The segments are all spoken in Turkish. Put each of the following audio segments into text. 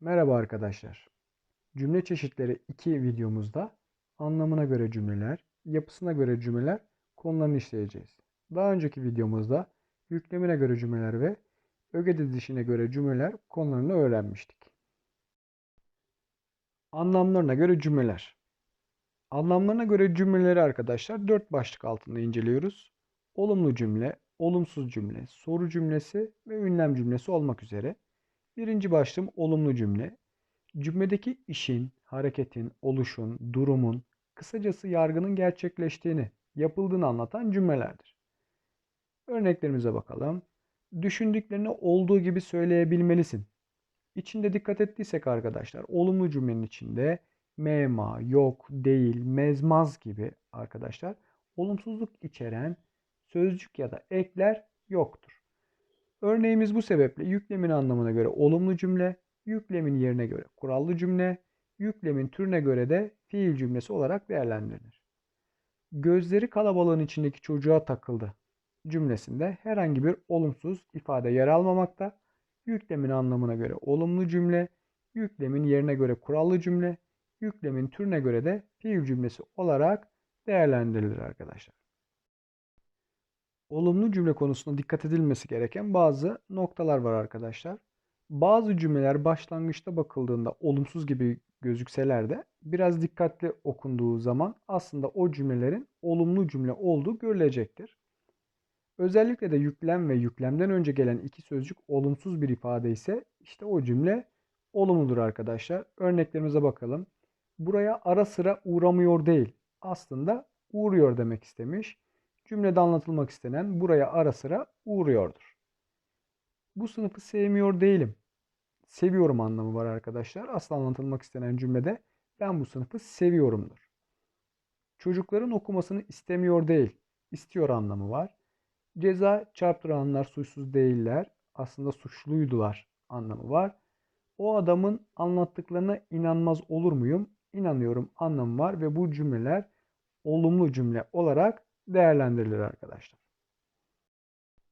Merhaba arkadaşlar. Cümle çeşitleri 2 videomuzda anlamına göre cümleler, yapısına göre cümleler konularını işleyeceğiz. Daha önceki videomuzda yüklemine göre cümleler ve öge dizilişine göre cümleler konularını öğrenmiştik. Anlamlarına göre cümleler. Anlamlarına göre cümleleri arkadaşlar 4 başlık altında inceliyoruz. Olumlu cümle, olumsuz cümle, soru cümlesi ve ünlem cümlesi olmak üzere. Birinci başlığım olumlu cümle. Cümledeki işin, hareketin, oluşun, durumun, kısacası yargının gerçekleştiğini, yapıldığını anlatan cümlelerdir. Örneklerimize bakalım. Düşündüklerini olduğu gibi söyleyebilmelisin. İçinde dikkat ettiysek arkadaşlar, olumlu cümlenin içinde mema, yok, değil, mezmaz gibi arkadaşlar olumsuzluk içeren sözcük ya da ekler yoktur. Örneğimiz bu sebeple yüklemin anlamına göre olumlu cümle, yüklemin yerine göre kurallı cümle, yüklemin türüne göre de fiil cümlesi olarak değerlendirilir. Gözleri kalabalığın içindeki çocuğa takıldı cümlesinde herhangi bir olumsuz ifade yer almamakta. Yüklemin anlamına göre olumlu cümle, yüklemin yerine göre kurallı cümle, yüklemin türüne göre de fiil cümlesi olarak değerlendirilir arkadaşlar. Olumlu cümle konusunda dikkat edilmesi gereken bazı noktalar var arkadaşlar. Bazı cümleler başlangıçta bakıldığında olumsuz gibi gözükseler de biraz dikkatli okunduğu zaman aslında o cümlelerin olumlu cümle olduğu görülecektir. Özellikle de yüklem ve yüklemden önce gelen iki sözcük olumsuz bir ifade ise işte o cümle olumludur arkadaşlar. Örneklerimize bakalım. Buraya ara sıra uğramıyor değil. Aslında uğruyor demek istemiş. Cümlede anlatılmak istenen buraya ara sıra uğruyordur. Bu sınıfı sevmiyor değilim. Seviyorum anlamı var arkadaşlar. Asıl anlatılmak istenen cümlede ben bu sınıfı seviyorumdur. Çocukların okumasını istemiyor değil, istiyor anlamı var. Ceza çarptıranlar suçsuz değiller, aslında suçluydular anlamı var. O adamın anlattıklarına inanmaz olur muyum? İnanıyorum anlamı var ve bu cümleler olumlu cümle olarak değerlendirilir arkadaşlar.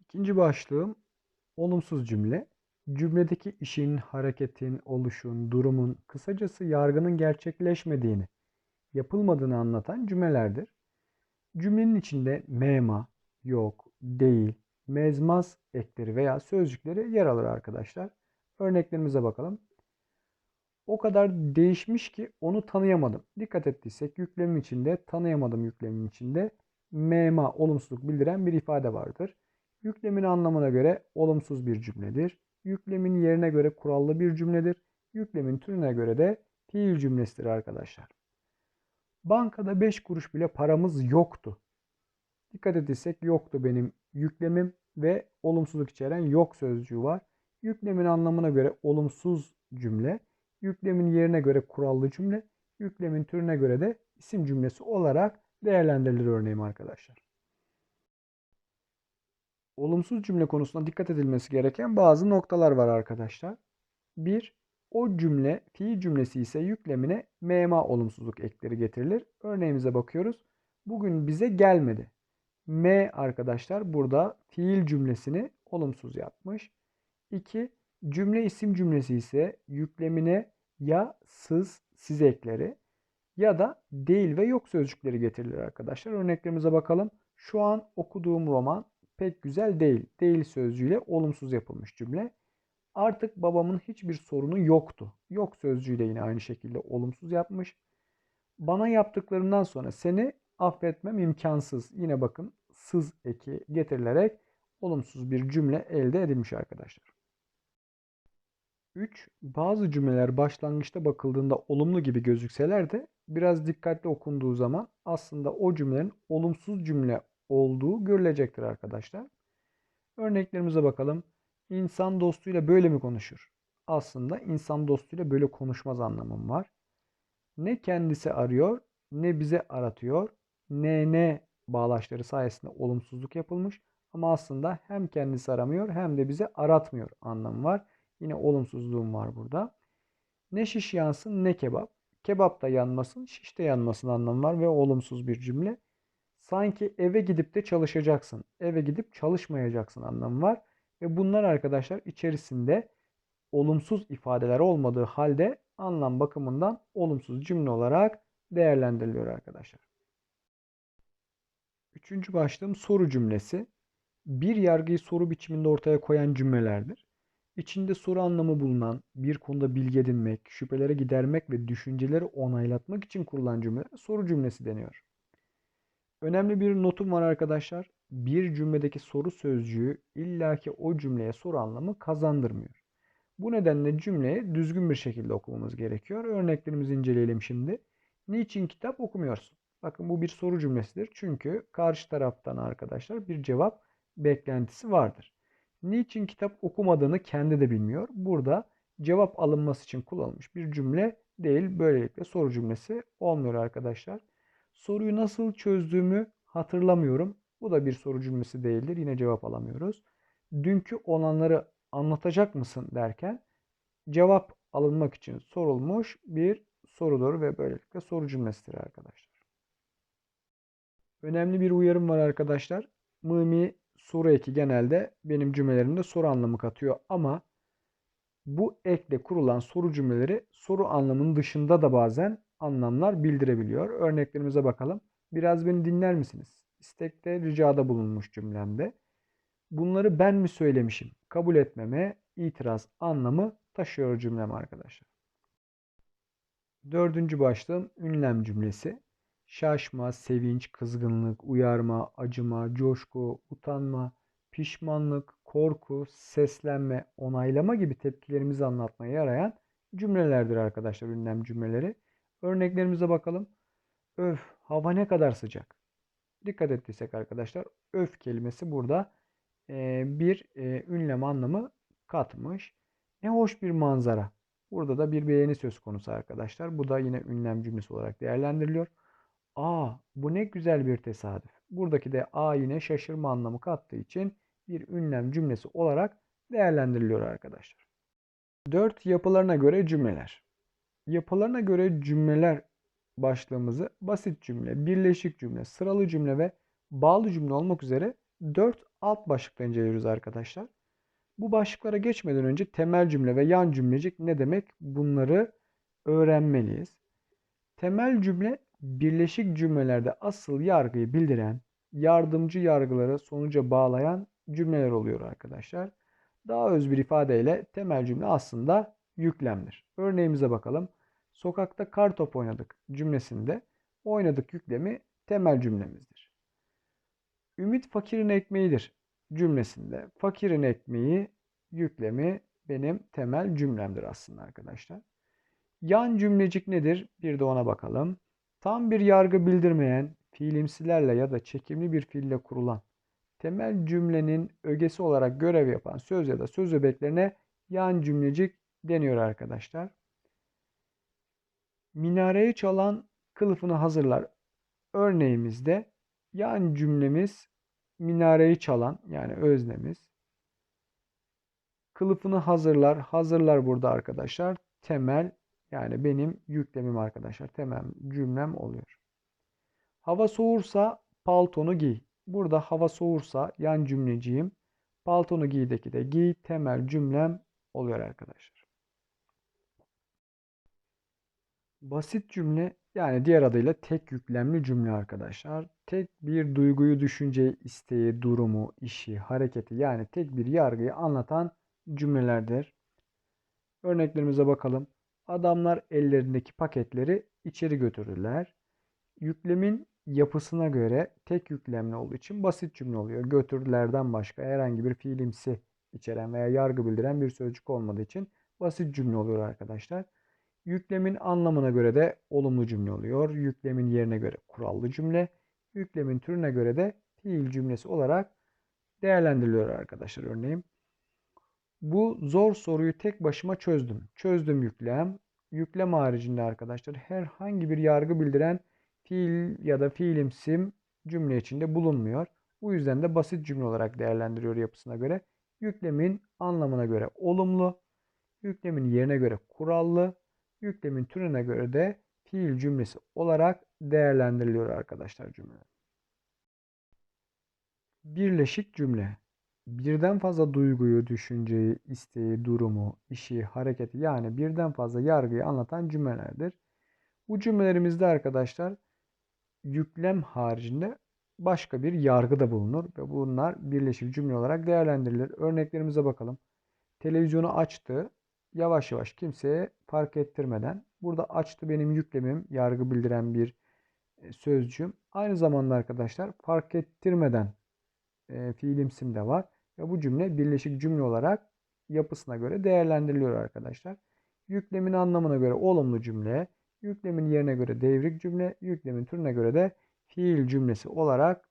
İkinci başlığım olumsuz cümle. Cümledeki işin, hareketin, oluşun, durumun, kısacası yargının gerçekleşmediğini, yapılmadığını anlatan cümlelerdir. Cümlenin içinde mema, yok, değil, mezmaz ekleri veya sözcükleri yer alır arkadaşlar. Örneklerimize bakalım. O kadar değişmiş ki onu tanıyamadım. Dikkat ettiysek yüklemin içinde tanıyamadım yüklemin içinde mema olumsuzluk bildiren bir ifade vardır. Yüklemin anlamına göre olumsuz bir cümledir. Yüklemin yerine göre kurallı bir cümledir. Yüklemin türüne göre de fiil cümlesidir arkadaşlar. Bankada 5 kuruş bile paramız yoktu. Dikkat etsek yoktu benim yüklemim ve olumsuzluk içeren yok sözcüğü var. Yüklemin anlamına göre olumsuz cümle, yüklemin yerine göre kurallı cümle, yüklemin türüne göre de isim cümlesi olarak değerlendirilir örneğim arkadaşlar. Olumsuz cümle konusunda dikkat edilmesi gereken bazı noktalar var arkadaşlar. 1. O cümle fiil cümlesi ise yüklemine mema olumsuzluk ekleri getirilir. Örneğimize bakıyoruz. Bugün bize gelmedi. M arkadaşlar burada fiil cümlesini olumsuz yapmış. 2. Cümle isim cümlesi ise yüklemine ya sız siz ekleri ya da değil ve yok sözcükleri getirilir arkadaşlar. Örneklerimize bakalım. Şu an okuduğum roman pek güzel değil. Değil sözcüğüyle olumsuz yapılmış cümle. Artık babamın hiçbir sorunu yoktu. Yok sözcüğüyle yine aynı şekilde olumsuz yapmış. Bana yaptıklarından sonra seni affetmem imkansız. Yine bakın sız eki getirilerek olumsuz bir cümle elde edilmiş arkadaşlar. 3. Bazı cümleler başlangıçta bakıldığında olumlu gibi gözükseler de biraz dikkatli okunduğu zaman aslında o cümlenin olumsuz cümle olduğu görülecektir arkadaşlar. Örneklerimize bakalım. İnsan dostuyla böyle mi konuşur? Aslında insan dostuyla böyle konuşmaz anlamım var. Ne kendisi arıyor ne bize aratıyor. Ne ne bağlaçları sayesinde olumsuzluk yapılmış. Ama aslında hem kendisi aramıyor hem de bize aratmıyor anlamı var. Yine olumsuzluğum var burada. Ne şiş yansın ne kebap. Kebap da yanmasın, şiş de yanmasın anlamı var ve olumsuz bir cümle. Sanki eve gidip de çalışacaksın. Eve gidip çalışmayacaksın anlamı var. Ve bunlar arkadaşlar içerisinde olumsuz ifadeler olmadığı halde anlam bakımından olumsuz cümle olarak değerlendiriliyor arkadaşlar. Üçüncü başlığım soru cümlesi. Bir yargıyı soru biçiminde ortaya koyan cümlelerdir. İçinde soru anlamı bulunan, bir konuda bilgi edinmek, şüpheleri gidermek ve düşünceleri onaylatmak için kurulan cümle soru cümlesi deniyor. Önemli bir notum var arkadaşlar. Bir cümledeki soru sözcüğü illaki o cümleye soru anlamı kazandırmıyor. Bu nedenle cümleyi düzgün bir şekilde okumamız gerekiyor. Örneklerimizi inceleyelim şimdi. Niçin kitap okumuyorsun? Bakın bu bir soru cümlesidir. Çünkü karşı taraftan arkadaşlar bir cevap beklentisi vardır. Niçin kitap okumadığını kendi de bilmiyor. Burada cevap alınması için kullanılmış bir cümle değil. Böylelikle soru cümlesi olmuyor arkadaşlar. Soruyu nasıl çözdüğümü hatırlamıyorum. Bu da bir soru cümlesi değildir. Yine cevap alamıyoruz. Dünkü olanları anlatacak mısın derken cevap alınmak için sorulmuş bir sorudur ve böylelikle soru cümlesidir arkadaşlar. Önemli bir uyarım var arkadaşlar. Mimi soru eki genelde benim cümlelerimde soru anlamı katıyor ama bu ekle kurulan soru cümleleri soru anlamının dışında da bazen anlamlar bildirebiliyor. Örneklerimize bakalım. Biraz beni dinler misiniz? İstekte ricada bulunmuş cümlemde. Bunları ben mi söylemişim? Kabul etmeme itiraz anlamı taşıyor cümlem arkadaşlar. Dördüncü başlığım ünlem cümlesi. Şaşma, sevinç, kızgınlık, uyarma, acıma, coşku, utanma, pişmanlık, korku, seslenme, onaylama gibi tepkilerimizi anlatmaya yarayan cümlelerdir arkadaşlar ünlem cümleleri. Örneklerimize bakalım. Öf, hava ne kadar sıcak. Dikkat ettiysek arkadaşlar öf kelimesi burada bir ünlem anlamı katmış. Ne hoş bir manzara. Burada da bir beğeni söz konusu arkadaşlar. Bu da yine ünlem cümlesi olarak değerlendiriliyor. Aa bu ne güzel bir tesadüf. Buradaki de a yine şaşırma anlamı kattığı için bir ünlem cümlesi olarak değerlendiriliyor arkadaşlar. 4 yapılarına göre cümleler. Yapılarına göre cümleler başlığımızı basit cümle, birleşik cümle, sıralı cümle ve bağlı cümle olmak üzere 4 alt başlıkta inceliyoruz arkadaşlar. Bu başlıklara geçmeden önce temel cümle ve yan cümlecik ne demek bunları öğrenmeliyiz. Temel cümle birleşik cümlelerde asıl yargıyı bildiren, yardımcı yargıları sonuca bağlayan cümleler oluyor arkadaşlar. Daha öz bir ifadeyle temel cümle aslında yüklemdir. Örneğimize bakalım. Sokakta kar top oynadık cümlesinde oynadık yüklemi temel cümlemizdir. Ümit fakirin ekmeğidir cümlesinde fakirin ekmeği yüklemi benim temel cümlemdir aslında arkadaşlar. Yan cümlecik nedir? Bir de ona bakalım. Tam bir yargı bildirmeyen, fiilimsilerle ya da çekimli bir fiille kurulan, temel cümlenin ögesi olarak görev yapan söz ya da söz öbeklerine yan cümlecik deniyor arkadaşlar. Minareyi çalan kılıfını hazırlar. Örneğimizde yan cümlemiz minareyi çalan yani öznemiz. Kılıfını hazırlar. Hazırlar burada arkadaşlar. Temel yani benim yüklemim arkadaşlar. Temel cümlem oluyor. Hava soğursa paltonu giy. Burada hava soğursa yan cümleciyim. Paltonu giydeki de giy temel cümlem oluyor arkadaşlar. Basit cümle yani diğer adıyla tek yüklemli cümle arkadaşlar. Tek bir duyguyu, düşünceyi, isteği, durumu, işi, hareketi yani tek bir yargıyı anlatan cümlelerdir. Örneklerimize bakalım. Adamlar ellerindeki paketleri içeri götürdüler. Yüklemin yapısına göre tek yüklemli olduğu için basit cümle oluyor. Götürdülerden başka herhangi bir fiilimsi içeren veya yargı bildiren bir sözcük olmadığı için basit cümle oluyor arkadaşlar. Yüklemin anlamına göre de olumlu cümle oluyor. Yüklemin yerine göre kurallı cümle. Yüklemin türüne göre de fiil cümlesi olarak değerlendiriliyor arkadaşlar örneğin. Bu zor soruyu tek başıma çözdüm. Çözdüm yüklem. Yüklem haricinde arkadaşlar herhangi bir yargı bildiren fiil ya da fiilimsim cümle içinde bulunmuyor. Bu yüzden de basit cümle olarak değerlendiriyor yapısına göre. Yüklemin anlamına göre olumlu, yüklemin yerine göre kurallı, yüklemin türüne göre de fiil cümlesi olarak değerlendiriliyor arkadaşlar cümle. Birleşik cümle. Birden fazla duyguyu, düşünceyi, isteği, durumu, işi, hareketi yani birden fazla yargıyı anlatan cümlelerdir. Bu cümlelerimizde arkadaşlar yüklem haricinde başka bir yargı da bulunur ve bunlar birleşik cümle olarak değerlendirilir. Örneklerimize bakalım. Televizyonu açtı. Yavaş yavaş kimseye fark ettirmeden. Burada açtı benim yüklemim, yargı bildiren bir e, sözcüğüm. Aynı zamanda arkadaşlar fark ettirmeden e, fiilimsim de var. Ve bu cümle birleşik cümle olarak yapısına göre değerlendiriliyor arkadaşlar. Yüklemin anlamına göre olumlu cümle, yüklemin yerine göre devrik cümle, yüklemin türüne göre de fiil cümlesi olarak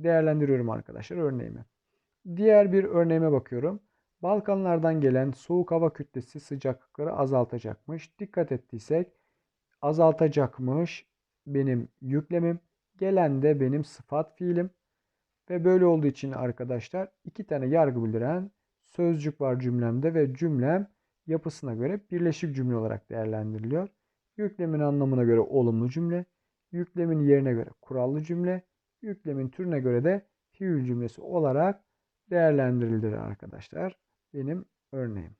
değerlendiriyorum arkadaşlar örneğimi. Diğer bir örneğime bakıyorum. Balkanlardan gelen soğuk hava kütlesi sıcaklıkları azaltacakmış. Dikkat ettiysek azaltacakmış benim yüklemim. Gelen de benim sıfat fiilim. Ve böyle olduğu için arkadaşlar iki tane yargı bildiren sözcük var cümlemde ve cümlem yapısına göre birleşik cümle olarak değerlendiriliyor. Yüklemin anlamına göre olumlu cümle, yüklemin yerine göre kurallı cümle, yüklemin türüne göre de fiil cümlesi olarak değerlendirilir arkadaşlar. Benim örneğim.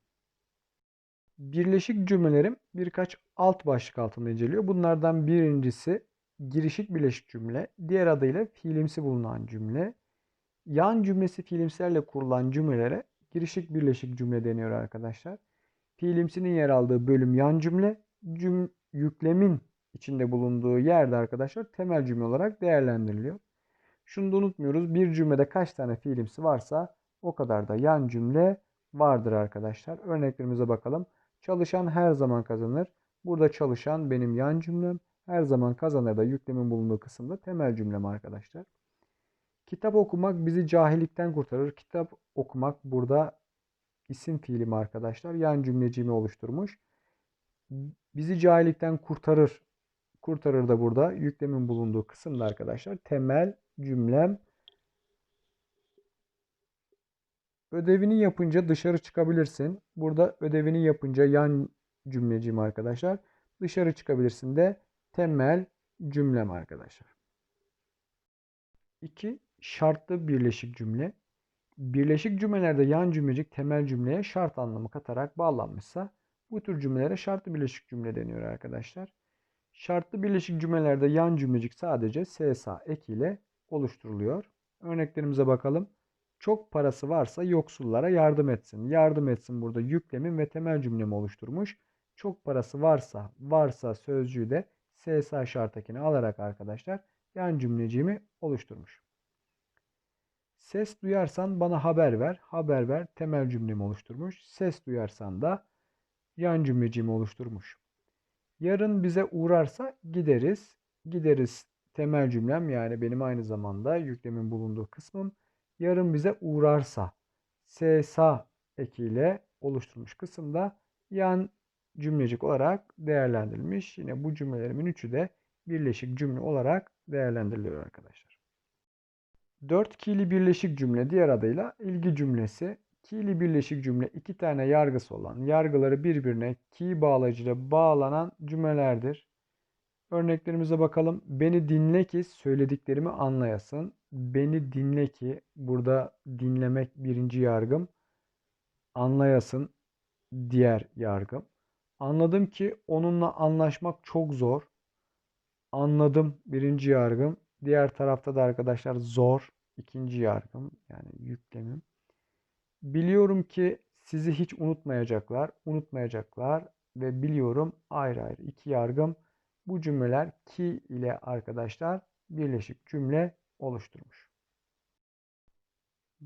Birleşik cümlelerim birkaç alt başlık altında inceliyor. Bunlardan birincisi girişik birleşik cümle, diğer adıyla fiilimsi bulunan cümle. Yan cümlesi fiilimserle kurulan cümlelere girişik birleşik cümle deniyor arkadaşlar. Fiilimsinin yer aldığı bölüm yan cümle, cüm, yüklemin içinde bulunduğu yerde arkadaşlar temel cümle olarak değerlendiriliyor. Şunu da unutmuyoruz. Bir cümlede kaç tane fiilimsi varsa o kadar da yan cümle vardır arkadaşlar. Örneklerimize bakalım. Çalışan her zaman kazanır. Burada çalışan benim yan cümlem. Her zaman kazanır da yüklemin bulunduğu kısımda temel cümlem arkadaşlar. Kitap okumak bizi cahillikten kurtarır. Kitap okumak burada isim fiilim arkadaşlar. Yan cümleciğimi oluşturmuş. Bizi cahillikten kurtarır. Kurtarır da burada yüklemin bulunduğu kısımda arkadaşlar. Temel cümlem. Ödevini yapınca dışarı çıkabilirsin. Burada ödevini yapınca yan cümleciğim arkadaşlar. Dışarı çıkabilirsin de temel cümlem arkadaşlar. 2. Şartlı birleşik cümle. Birleşik cümlelerde yan cümlecik temel cümleye şart anlamı katarak bağlanmışsa bu tür cümlelere şartlı birleşik cümle deniyor arkadaşlar. Şartlı birleşik cümlelerde yan cümlecik sadece SSA ek ile oluşturuluyor. Örneklerimize bakalım. Çok parası varsa yoksullara yardım etsin. Yardım etsin burada yüklemin ve temel cümlemi oluşturmuş. Çok parası varsa, varsa sözcüğü de SSA şartakini alarak arkadaşlar yan cümleciğimi oluşturmuş. Ses duyarsan bana haber ver. Haber ver temel cümlemi oluşturmuş. Ses duyarsan da yan cümleciğimi oluşturmuş. Yarın bize uğrarsa gideriz. Gideriz temel cümlem yani benim aynı zamanda yüklemin bulunduğu kısmım. Yarın bize uğrarsa SSA ekiyle oluşturmuş kısımda yan cümlecik olarak değerlendirilmiş. Yine bu cümlelerimin üçü de birleşik cümle olarak değerlendiriliyor arkadaşlar. Dört kili birleşik cümle diğer adıyla ilgi cümlesi. Ki'li birleşik cümle iki tane yargısı olan, yargıları birbirine ki bağlacıyla bağlanan cümlelerdir. Örneklerimize bakalım. Beni dinle ki söylediklerimi anlayasın. Beni dinle ki burada dinlemek birinci yargım. Anlayasın diğer yargım. Anladım ki onunla anlaşmak çok zor. Anladım birinci yargım. Diğer tarafta da arkadaşlar zor ikinci yargım yani yüklemim. Biliyorum ki sizi hiç unutmayacaklar, unutmayacaklar ve biliyorum ayrı ayrı iki yargım. Bu cümleler ki ile arkadaşlar birleşik cümle oluşturmuş.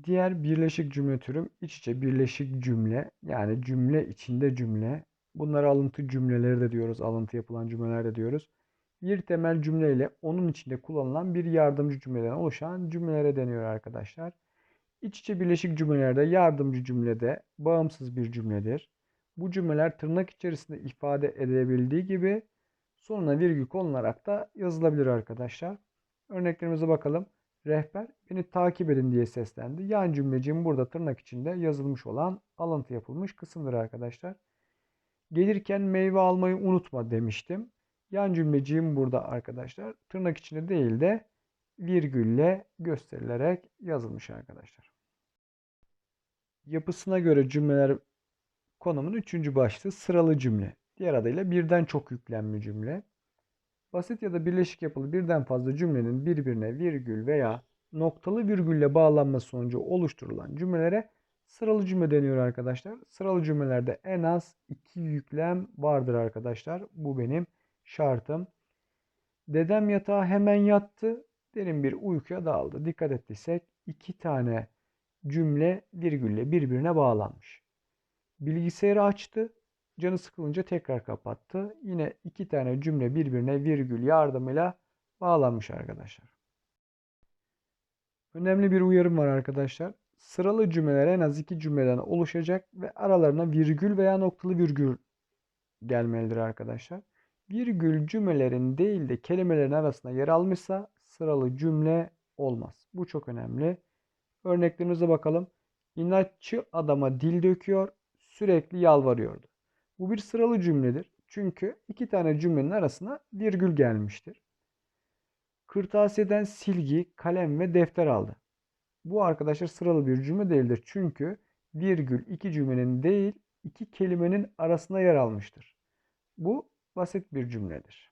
Diğer birleşik cümle türüm iç içe birleşik cümle yani cümle içinde cümle. Bunlara alıntı cümleleri de diyoruz, alıntı yapılan cümleler de diyoruz. Bir temel cümle ile onun içinde kullanılan bir yardımcı cümleden oluşan cümlelere deniyor arkadaşlar. İç içe birleşik cümlelerde yardımcı cümlede bağımsız bir cümledir. Bu cümleler tırnak içerisinde ifade edilebildiği gibi sonuna virgül konularak da yazılabilir arkadaşlar. Örneklerimize bakalım. Rehber beni takip edin diye seslendi. Yan cümleciğim burada tırnak içinde yazılmış olan alıntı yapılmış kısımdır arkadaşlar. Gelirken meyve almayı unutma demiştim. Yan cümleciğim burada arkadaşlar tırnak içinde değil de virgülle gösterilerek yazılmış arkadaşlar. Yapısına göre cümleler konumun üçüncü başlığı sıralı cümle. Diğer adıyla birden çok yüklemli cümle. Basit ya da birleşik yapılı birden fazla cümlenin birbirine virgül veya noktalı virgülle bağlanması sonucu oluşturulan cümlelere sıralı cümle deniyor arkadaşlar. Sıralı cümlelerde en az iki yüklem vardır arkadaşlar. Bu benim şartım. Dedem yatağa hemen yattı. Derin bir uykuya daldı. Dikkat ettiysek iki tane cümle virgülle birbirine bağlanmış. Bilgisayarı açtı. Canı sıkılınca tekrar kapattı. Yine iki tane cümle birbirine virgül yardımıyla bağlanmış arkadaşlar. Önemli bir uyarım var arkadaşlar. Sıralı cümleler en az iki cümleden oluşacak ve aralarına virgül veya noktalı virgül gelmelidir arkadaşlar. Virgül cümlelerin değil de kelimelerin arasında yer almışsa sıralı cümle olmaz. Bu çok önemli. Örneklerimize bakalım. İnatçı adama dil döküyor, sürekli yalvarıyordu. Bu bir sıralı cümledir. Çünkü iki tane cümlenin arasına virgül gelmiştir. Kırtasiyeden silgi, kalem ve defter aldı. Bu arkadaşlar sıralı bir cümle değildir. Çünkü virgül iki cümlenin değil iki kelimenin arasında yer almıştır. Bu basit bir cümledir.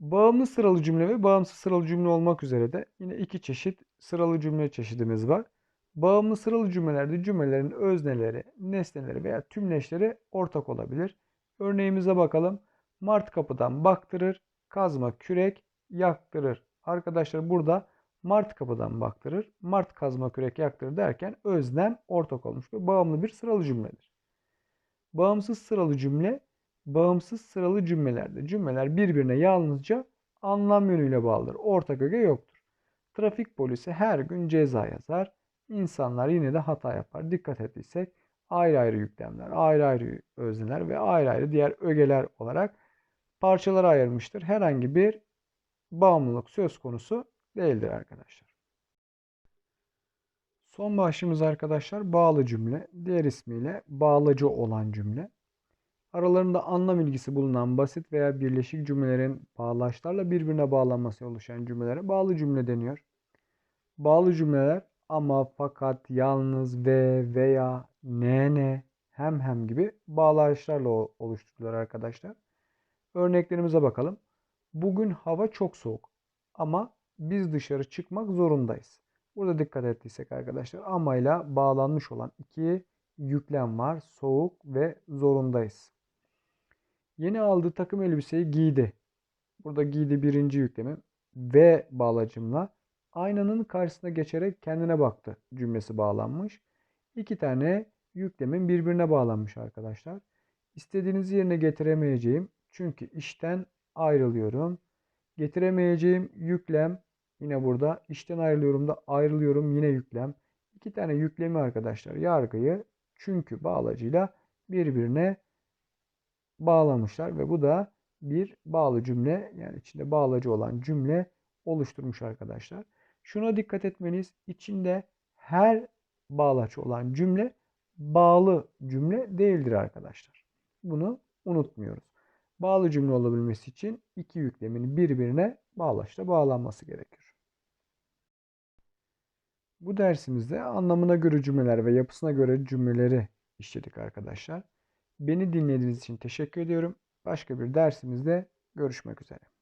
Bağımlı sıralı cümle ve bağımsız sıralı cümle olmak üzere de yine iki çeşit sıralı cümle çeşidimiz var. Bağımlı sıralı cümlelerde cümlelerin özneleri, nesneleri veya tümleşleri ortak olabilir. Örneğimize bakalım. Mart kapıdan baktırır, kazma kürek yaktırır. Arkadaşlar burada Mart kapıdan baktırır, Mart kazma kürek yaktırır derken öznem ortak olmuş ve bağımlı bir sıralı cümledir. Bağımsız sıralı cümle, bağımsız sıralı cümlelerde cümleler birbirine yalnızca anlam yönüyle bağlıdır. Ortak öge yoktur. Trafik polisi her gün ceza yazar. İnsanlar yine de hata yapar. Dikkat ettiysek ayrı ayrı yüklemler, ayrı ayrı özneler ve ayrı ayrı diğer ögeler olarak parçalara ayırmıştır. Herhangi bir bağımlılık söz konusu değildir arkadaşlar. Son başlığımız arkadaşlar bağlı cümle. Diğer ismiyle bağlacı olan cümle. Aralarında anlam ilgisi bulunan basit veya birleşik cümlelerin bağlaçlarla birbirine bağlanması oluşan cümlelere bağlı cümle deniyor. Bağlı cümleler ama, fakat, yalnız, ve, veya, ne, ne, hem, hem gibi bağlaçlarla oluşturulur arkadaşlar. Örneklerimize bakalım. Bugün hava çok soğuk ama biz dışarı çıkmak zorundayız. Burada dikkat ettiysek arkadaşlar ama ile bağlanmış olan iki yüklem var. Soğuk ve zorundayız. Yeni aldığı takım elbiseyi giydi. Burada giydi birinci yüklemi ve bağlacımla aynanın karşısına geçerek kendine baktı cümlesi bağlanmış. İki tane yüklemin birbirine bağlanmış arkadaşlar. İstediğinizi yerine getiremeyeceğim çünkü işten ayrılıyorum. Getiremeyeceğim yüklem yine burada işten ayrılıyorum da ayrılıyorum yine yüklem. İki tane yüklemi arkadaşlar yargıyı çünkü bağlacıyla birbirine bağlamışlar ve bu da bir bağlı cümle yani içinde bağlacı olan cümle oluşturmuş arkadaşlar. Şuna dikkat etmeniz içinde her bağlaç olan cümle bağlı cümle değildir arkadaşlar. Bunu unutmuyoruz. Bağlı cümle olabilmesi için iki yüklemin birbirine bağlaçla bağlanması gerekir. Bu dersimizde anlamına göre cümleler ve yapısına göre cümleleri işledik arkadaşlar. Beni dinlediğiniz için teşekkür ediyorum. Başka bir dersimizde görüşmek üzere.